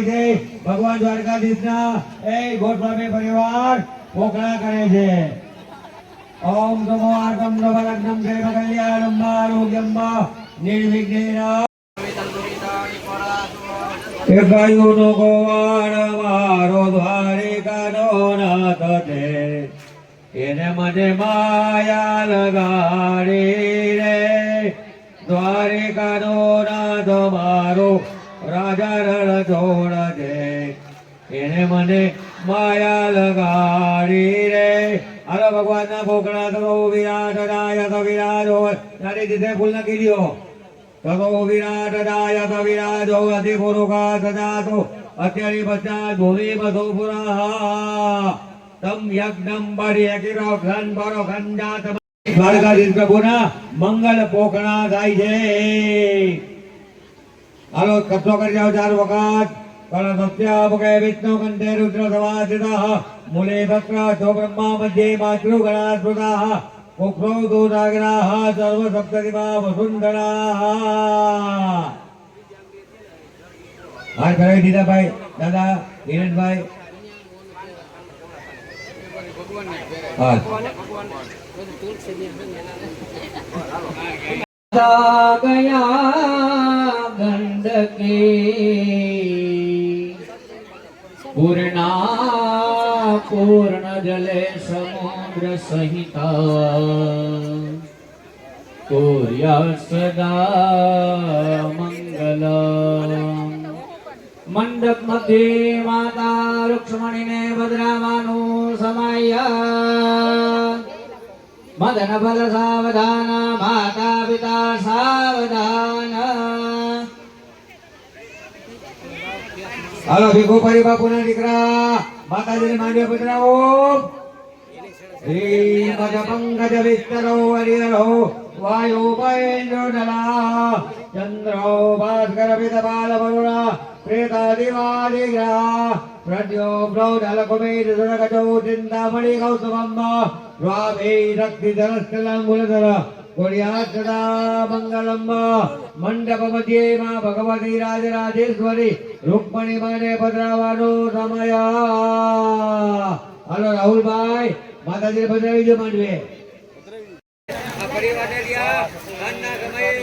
જે દ્વારકાધીશ છે. એ ગોસ્વામી પરિવાર ભોગણા કરે છે. ઓમ નમો આતમ જય આરોગ્યમ નિર્વિઘ્નેન એકાયુનો ગોવાળ મારો દ્વારિકાનો નાથ છે. એને મને માયા લગાડી રે. દ્વારિકાનો નાથ મારો, રાજા રણ છે એને મને માયા લગાડી રે. હાલો ભગવાનના ભોગણા કરો વિરાટ રાય તો વિરાજો નારી દીધે ફૂલ નાખી દ્યો તગો વિરાટ દાયક વિરાજો અતિ પુરુકા સદા તો અત્યારે બધા ભૂમિ બધો પુરા તમ યજ્ઞમ બરી કિરો ઘન બરો ઘંજાત દ્વારકાધીશ પ્રભુના મંગલ પોખણા થાય છે. હાલો કબજો કરી જાઓ ચાર વખત. પણ સત્ય મુખે વિષ્ણુ કંઠે રુદ્ર સવાસિતઃ મૂલે ભક્ર છો બ્રહ્મા મધ્યે માતૃ ગણા સ્મૃતઃ કુક્રો દોરાગ્રાહ સર્વ સપ્તતિમા વસુંધરા. હાર કરાવી દીધા ભાઈ દાદા હિરણભાઈ હાર ગયા ગંડકે પૂર્ણા પૂર્ણ જલે સમુદ્ર સહિતા કોર્યા સદા મંગલ મંડપ મધ્યે માતા રૂક્ષ્મણીને બદરાવાનું સમાયા મદન ફલ સાવધાન માતા પિતા સાવધાન હાલો ભીખો પરી બાપુના દીકરા, માતાજીને માંડ્યો પધરાવો. શ્રી પદ પંકજ વિસ્તરો હરિહરો વાયુ પૈન્દ્રો નલા ચંદ્રો, ભાસ્કર પિત બાલ વરુણા પ્રેતાદિવાદિગ્રહ પ્રદ્યો પ્રૌઢ કુમેર સુરગજો ચિંતામણી, કૌસુમમ્મ સ્વામી શક્તિ ધરસ્થલાંગુલધર કોળિયા સદા મંગલમ મંડપ મધ્યે માં ભગવતી રાજરાજેશ્વરી રૂકમણી માને પધરાવાનો સમય. હલો રાહુલભાઈ માતાજી પધરાવી દો માંડવે. આ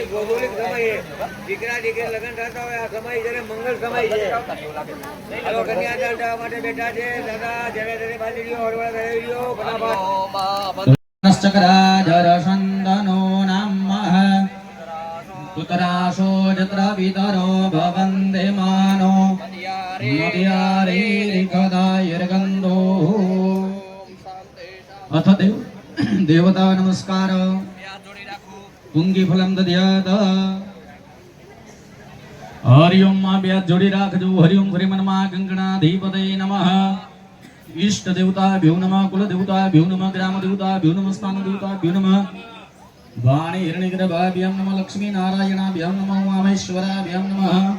સમયે ભૌગોલિક સમયે દીકરા, દીકરી લગ્ન થતા હોય, આ સમય જ્યારે મંગલ સમય છે. હાલો, કન્યાદાન થવા માટે બેઠા છે. દાદા જયારે જયારે બાજી રહ્યો, હળવળ કરાવી રહ્યો, ફટાફટ. નામઃ. પુતરાશો જત્ર વિતરો ભવન્તે માનો મર્યારેરિકદાયર્ગન્ધો અથ દેવ દેવતા નમસ્કાર પુંગી ફલમ હરિયમમાં બે જોડી રાખજો. હરિઓમ ફરી મનમાં ગંગણાધિપતય નમઃ. ઈષ્ટ દેવતા ભ્યુ નમઃ કુલ દેવતા ભ્યુ નમઃ ગ્રામ દેવતા ભ્યુ નમઃ સ્થાન દેવતા ભ્યુ નમઃ. વાણી હિરણ્યગર્ભાભ્યામ નમઃ લક્ષ્મી નારાયણાભ્યામ નમઃ, ઉમામેશ્વરાભ્યામ નમઃ.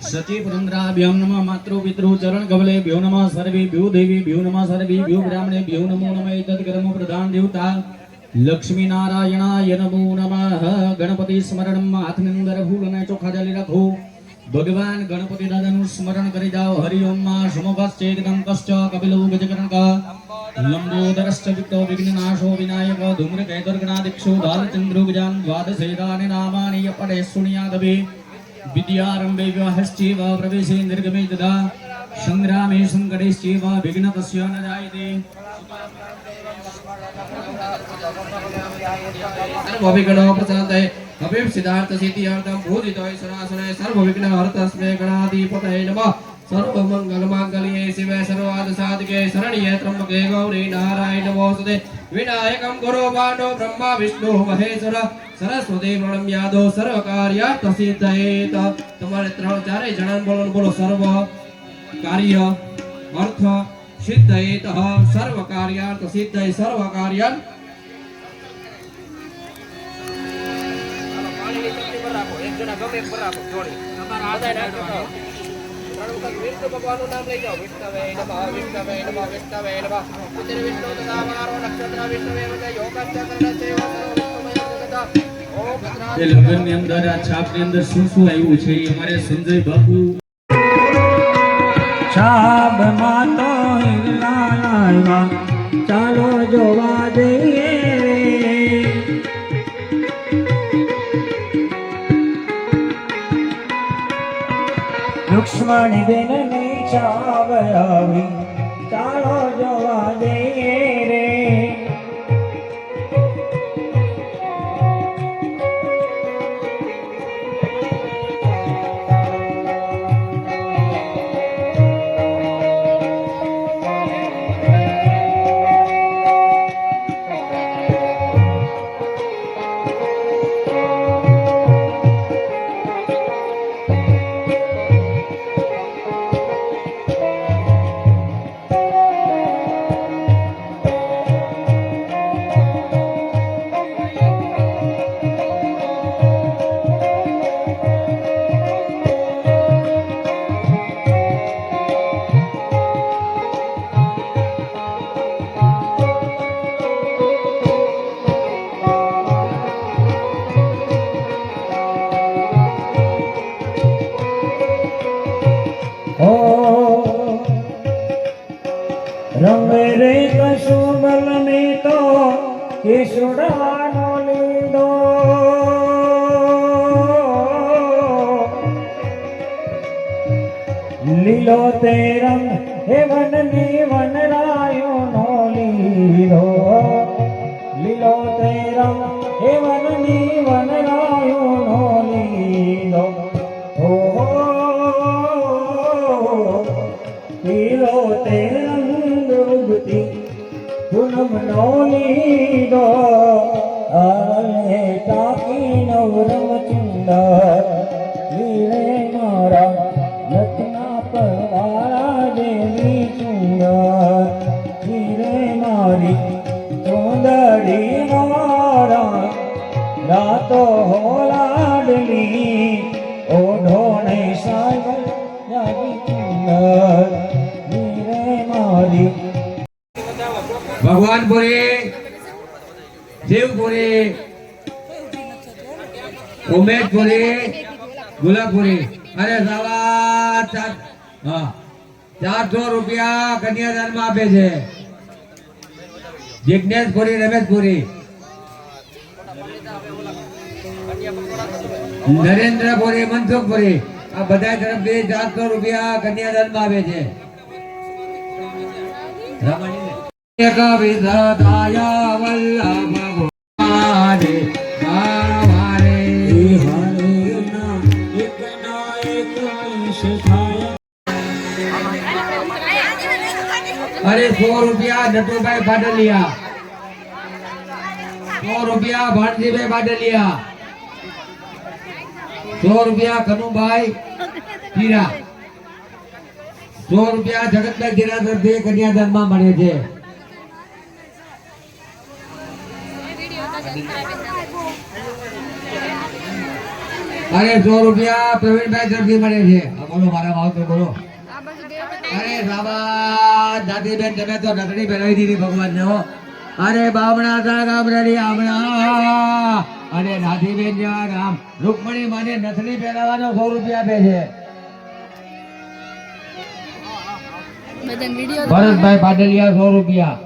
સતી પુરંદ્રાભ્યામ નમઃ માતૃ પિતૃ ચરણ કમલે ભ્યુ નમઃ સર્વે ભ્યુ દેવી ભ્યુ નમઃ સર્વે ભ્યુ બ્રાહ્મણે ભ્યુ નમો નમઃ, એતદ કર્મ પ્રધાન દેવતા. લક્ષ્મી નારાયણાય નમો નમઃ ગણપતિ સ્મરણમ હાથની અંદર ફૂલ અને ચોખા જાલી રાખો ભગવાન ગણપતિ દાદાનું સ્મરણ કરી જાઓ હરિઓમમાં સમુખશ્ચેદકમ કશ્ચ કપિલો ગજકર્ણક લંબોદરશ્ચ વિક્તો વિઘ્નનાશો વિનાયક ધૂમ્રકેતુર્ગણાદિક્ષો બાલચંદ્રો ગજાન દ્વાદશેદાને નામાની યપડે સુણ્યાદભે વિદ્યારંભે વિવાહશ્ચેવ પ્રવેશે નિર્ગમે તદા સંગ્રામે સંકટેશ્ચેવ વિઘ્ન તસ્ય ન જાયતે મહેશ્વર સરસ્વતી પ્રણમ યાદો સર્વ કાર્યાર્થ સિદ્ધયેત તમારે ત્રણ ચારેય જણાને બોલો બોલો સર્વ કાર્ય અર્થ સિદ્ધયેત સર્વ સિદ્ધય સર્વ કાર્યાર્થ વિષ્ણુ ભગવાનનું નામ લઈ જાઓ. વિષ્ણવે નમઃ વિષ્ણવે નમઃ વિષ્ણવે નમઃ પિતૃ વિષ્ણુ તથા મારો નક્ષત્ર વિષ્ણવે યોગસ્ય કરણસ્ય વિષ્ણુમય જગત એ લગ્નની અંદર આ છાપની અંદર શું શું આવ્યું છે? એ અમારે સંજય બાપુ. છાપમાં તો ચાલો જોવા જઈએ. લક્ષ્મણ બેનની છાબ આવી. રમે રે કશુબલ ને તો કેસુડાનો લીધો. લીલો તે રંગ હે વનની વનરાયો નો લીલો લીલો તે રંગ હે વનની વનરાયો નો લીલો ઓ લીલો તે પૂનમ નો લીલો આલે ટાકી નવરમ ચુંદર લીલે મારા લખના પરવાળા દેવી ચુંદર. લીલે મારી ચુંદડી મારા રાતો હોલાડલી ભગવાનપુરી શિવપુરી ઉમેશપુરી ગુલાબપુરી અરે સવા ચારસો રૂપિયા કન્યાદાનમાં આપે છે. જિજ્ઞેશપુરી રમેશપુરી નરેન્દ્રપુરી મનસુખપુરી આ બધા તરફથી ચારસો રૂપિયા કન્યાદાનમાં આપે છે. રામાણીને અરે સો રૂપિયા નટુભાઈ પાટલિયા સો રૂપિયા ભાણજીભાઈ પાટલિયા સો રૂપિયા કનુભાઈ હીરા સો રૂપિયા જગતભાઈ જીરા તરફથી કન્યાદાનમાં મળે છે અરે સો રૂપિયા પ્રવીણભાઈ તરફથી મળે છે. બોલો મારા ભાવ તો બોલો. અરે સાબા દાદીબેન તમે તો નકડી પહેરાવી દીધી ભગવાન ને હો. અરે બામણા હતા ગામડાની આમણા. અને દાદીબેન જેવા ગામ. રૂકમણી માને નથડી પહેરાવાનો સો રૂપિયા આપે છે. ભરતભાઈ પાટલિયા સો રૂપિયા.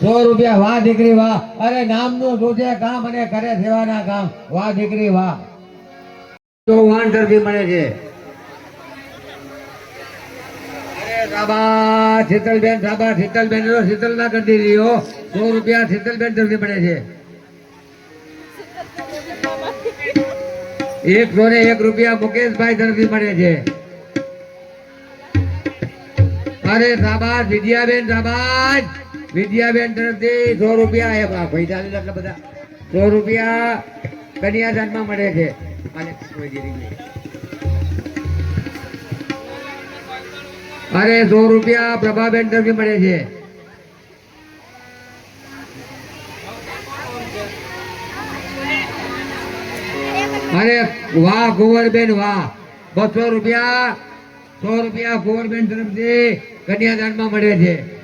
સો રૂપિયા વાહ દીકરી વાહ. અરે નામનું જોજે કામ અને કરે સેવાના કામ. વાહ દીકરી વાહ. વાન તરફી મળે છે. સાબા સાબા, શીતલબેન શીતલ ના તરફી ને એક રૂપિયા મુકેશભાઈ તરફથી મળે છે. અરે સાબાદ વિદ્યાબેન સાબાદ વિદ્યાબેન તરફથી સો રૂપિયા પૈસા લીધા એટલે બધા. સો રૂપિયા કન્યાદાનમાં મળે છે. અરે સો રૂપિયા પ્રભાબેન તરફથી મળે છે. અરે વાહ, કુંવરબેન, વાહ. બસો રૂપિયા, સો રૂપિયા કુંવરબેન તરફથી કન્યાદાનમાં મળે છે.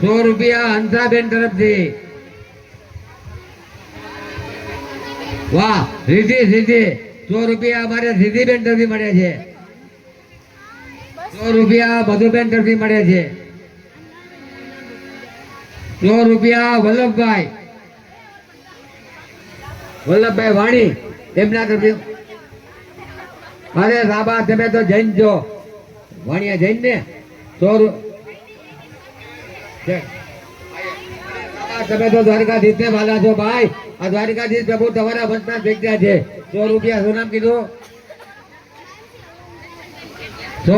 સો રૂપિયા હંસાબેન તરફથી. વાહ રીધિ સિદ્ધિ સો રૂપિયા અમારે સિદ્ધિબેન તરફથી મળે છે. સો રૂપિયા મધુબેન તરફથી મળે છે. સો રૂપિયા વલ્લભભાઈ. વલ્લભભાઈ વાણી એમના તરફથી. અરે સાબા તમે તો જૈન છો. વાણિયા જૈન ને? સો રૂ- છે. સાબા, તમે તો દ્વારકાધીશ ને વાલા છો ભાઈ, આ દ્વારકાધીશ પ્રભુ તમારા વંશમાં જગ્યા છે. સો રૂપિયા શું નામ કીધું? સો